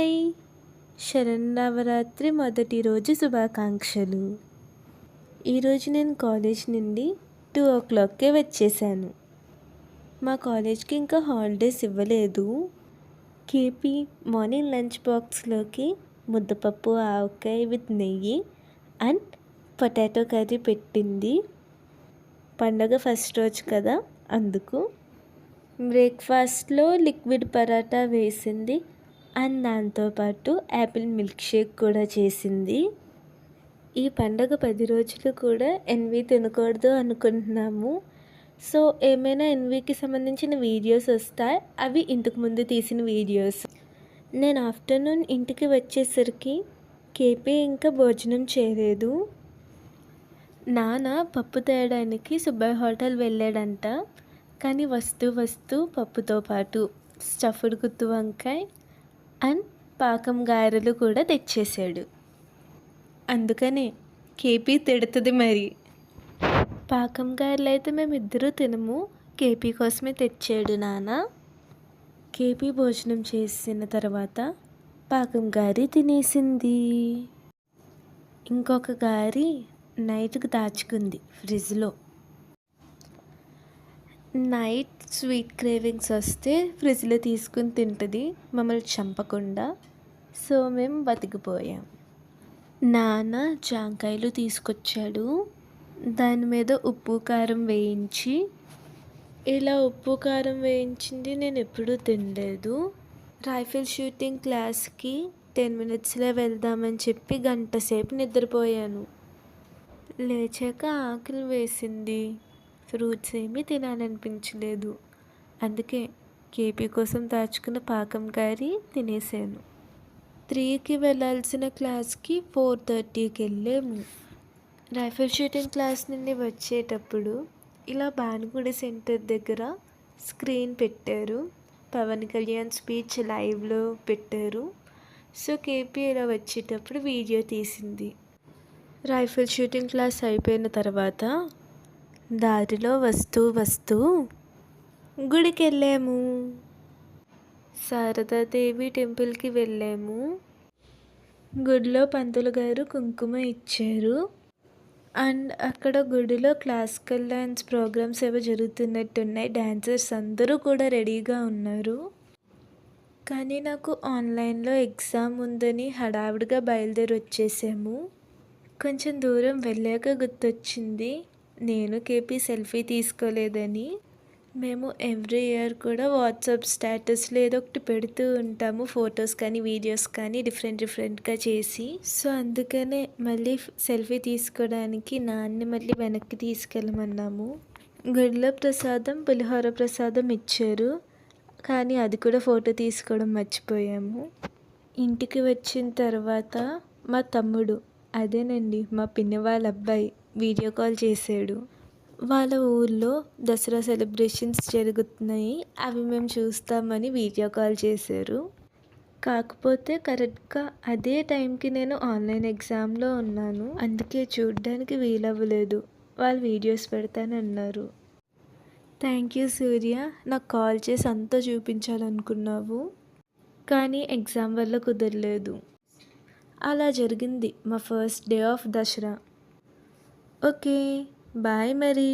Hi Sharannavaratri మొదటి రోజు శుభాకాంక్షలు. ఈరోజు నేను కాలేజ్ నుండి టూ ఓ క్లాక్కే వచ్చేసాను. మా కాలేజ్కి ఇంకా హాలిడేస్ ఇవ్వలేదు. కేపీ మార్నింగ్ లంచ్ బాక్స్లోకి ముద్దపప్పు ఆవకాయ విత్ నెయ్యి అండ్ పొటాటో కర్రీ పెట్టింది. పండగ ఫస్ట్ రోజు కదా అందుకు. బ్రేక్ఫాస్ట్లో లిక్విడ్ పరాటా వేసింది. అండ్ దాంతోపాటు యాపిల్ మిల్క్ షేక్ కూడా చేసింది. ఈ పండగ పది రోజులు కూడా ఎన్వి తినకూడదు అనుకుంటున్నాము. సో ఏమైనా ఎన్వికి సంబంధించిన వీడియోస్ వస్తాయి అవి ఇంతకుముందు తీసిన వీడియోస్. నేను ఆఫ్టర్నూన్ ఇంటికి వచ్చేసరికి కేపీ ఇంకా భోజనం చేయలేదు. నాన్న పప్పు తేయడానికి సుబ్బయ్య హోటల్ వెళ్ళాడంట. కానీ వస్తూ వస్తూ పప్పుతో పాటు స్టఫ్డ్ గుత్తు వంకాయ అండ్ పాకం గారెలు కూడా తెచ్చేసాడు అందుకనే కేపీ తిడుతుంది మరి. పాకం గారెలు అయితే మేము ఇద్దరూ తినము. కేపీ కోసమే తెచ్చాడు నాన్న కేపీ భోజనం చేసిన తర్వాత పాకం గారి తినేసింది. ఇంకొక గారి నైట్కి దాచుకుంది ఫ్రిడ్జ్లో నైట్ స్వీట్ క్రేవింగ్స్ వస్తే ఫ్రిడ్జ్లో తీసుకుని తింటుంది మమ్మల్ని చంపకుండా. సో మేము బతికిపోయాం. నాన్న జాంకాయలు తీసుకొచ్చాడు. దాని మీద ఉప్పు కారం వేయించి ఇలా ఉప్పు కారం వేయించింది నేను ఎప్పుడూ తినలేదు. రైఫిల్ షూటింగ్ క్లాస్కి టెన్ మినిట్స్లో వెళ్దామని చెప్పి గంట సేపు నిద్రపోయాను. లేచాక ఆకలి వేసింది. ఫ్రూట్స్ ఏమీ తినాలనిపించలేదు. అందుకే కేపీ కోసం దాచుకున్న పాకం కారీ తినేసాను త్రీకి వెళ్ళాల్సిన క్లాస్కి ఫోర్ థర్టీకి వెళ్ళాము. రైఫిల్ షూటింగ్ క్లాస్ నుండి వచ్చేటప్పుడు ఇలా భానుగుడి సెంటర్ దగ్గర స్క్రీన్ పెట్టారు. పవన్ కళ్యాణ్ స్పీచ్ లైవ్లో పెట్టారు. సో కేపీ ఇలా వచ్చేటప్పుడు వీడియో తీసింది. రైఫిల్ షూటింగ్ క్లాస్ అయిపోయిన తర్వాత దారిలో వస్తూ వస్తూ గుడికి వెళ్ళాము శారదాదేవి టెంపుల్కి వెళ్ళాము. గుడిలో పంతులు గారు కుంకుమ ఇచ్చారు. అండ్ అక్కడ గుడిలో క్లాసికల్ డ్యాన్స్ ప్రోగ్రామ్స్ ఏవో జరుగుతున్నట్టున్నాయి. డ్యాన్సర్స్ అందరూ కూడా రెడీగా ఉన్నారు. కానీ నాకు ఆన్లైన్లో ఎగ్జామ్ ఉందని హడావిడిగా బయలుదేరి వచ్చేసాము కొంచెం దూరం వెళ్ళాక గుర్తొచ్చింది. నేను కేపీ సెల్ఫీ తీసుకోలేదని. మేము ఎవ్రీ ఇయర్ కూడా వాట్సాప్ స్టేటస్లో ఏదో ఒకటి పెడుతూ ఉంటాము ఫొటోస్ కానీ వీడియోస్ కానీ డిఫరెంట్ డిఫరెంట్గా చేసి. సో అందుకనే మళ్ళీ సెల్ఫీ తీసుకోవడానికి నాన్ని మళ్ళీ వెనక్కి తీసుకెళ్ళమన్నాము. గుడిలో ప్రసాదం పులిహోర ప్రసాదం ఇచ్చారు. కానీ అది కూడా ఫోటో తీసుకోవడం మర్చిపోయాము. ఇంటికి వచ్చిన తర్వాత మా తమ్ముడు అదేనండి మా పిన్ని వాళ్ళ అబ్బాయి వీడియో కాల్ చేశాడు. వాళ్ళ ఊళ్ళో దసరా సెలబ్రేషన్స్ జరుగుతున్నాయి. అవి మేము చూస్తామని వీడియో కాల్ చేశారు. కాకపోతే కరెక్ట్గా అదే టైంకి నేను ఆన్లైన్ ఎగ్జామ్లో ఉన్నాను. అందుకే చూడడానికి వీలవ్వలేదు. వాళ్ళు వీడియోస్ పెడతానన్నారు. Thank you Surya. నాకు కాల్ చేసి అంతా చూపించాలనుకున్నావు. కానీ ఎగ్జామ్ వల్ల కుదరలేదు. అలా జరిగింది మా first day of Dasara. Okay bye మరి